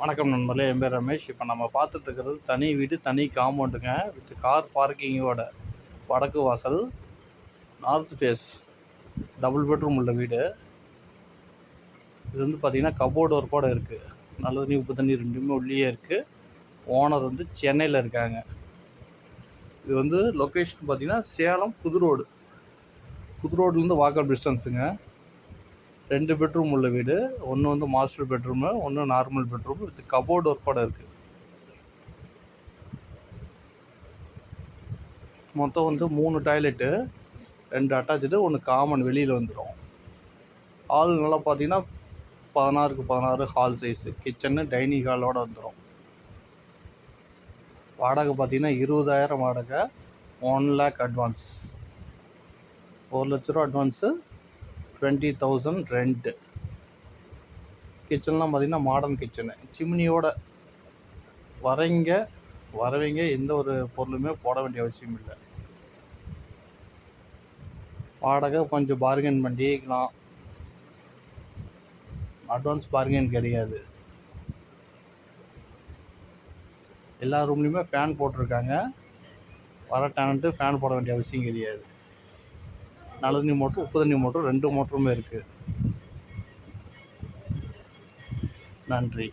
வணக்கம் நண்பர்களே என் பேர் ரமேஷ். இப்போ நம்ம பார்த்துட்டு இருக்கிறது தனி வீடு தனி காம்பவுண்டுங்க வித் கார் பார்க்கிங்கோட வடக்கு வாசல் நார்த் ஃபேஸ் டபுள் பெட்ரூம் உள்ள வீடு. இது வந்து பார்த்திங்கன்னா கபோர்டு ஒர்க்கோடு இருக்குது நல்ல தண்ணி உப்பு தண்ணி ரெண்டுமே உள்ளேயே இருக்குது ஓனர் வந்து சென்னையில் இருக்காங்க. இது வந்து லொக்கேஷன் பார்த்திங்கன்னா சேலம் புது ரோடு புது ரோட்லேருந்து வாக்கர் டிஸ்டன்ஸுங்க ரெண்டு பெட்ரூம் உள்ள வீடு ஒன்று வந்து மாஸ்டர் பெட்ரூமு ஒன்று நார்மல் பெட்ரூம் வித் கபோர்டு ஒர்க்கோட இருக்குது மொத்தம் வந்து மூணு டாய்லெட்டு ரெண்டு அட்டாச்சு ஒன்று காமன் வெளியில் வந்துடும் ஹால் நல்லா பார்த்தீங்கன்னா பதினாறுக்கு பதினாறு ஹால் சைஸு கிச்சனு டைனிங் ஹாலோட வந்துடும் வாடகை பார்த்தீங்கன்னா இருபதாயிரம் வாடகை ஒன் லேக் அட்வான்ஸ் ஒரு லட்ச ரூபா அட்வான்ஸு டுவெண்ட்டி தௌசண்ட் ரெண்ட்டு கிச்சன்லாம் பார்த்தீங்கன்னா மாடர்ன் கிச்சனு சிம்னியோட வரைங்க வரவங்க எந்த ஒரு பொருளுமே போட வேண்டிய அவசியம் இல்லை. வாடகை கொஞ்சம் பார்கென் பண்ணிக்கலாம். அட்வான்ஸ் பார்கென் கிடையாது. எல்லா ரூம்லேயுமே ஃபேன் போட்டிருக்காங்க. வர டேனண்ட்டு ஃபேன் போட வேண்டிய அவசியம் கிடையாது. நாலு தண்ணி மோட்ரு உப்பு தண்ணி மோட்ரு ரெண்டு மோட்டருமே இருக்குது நன்றி.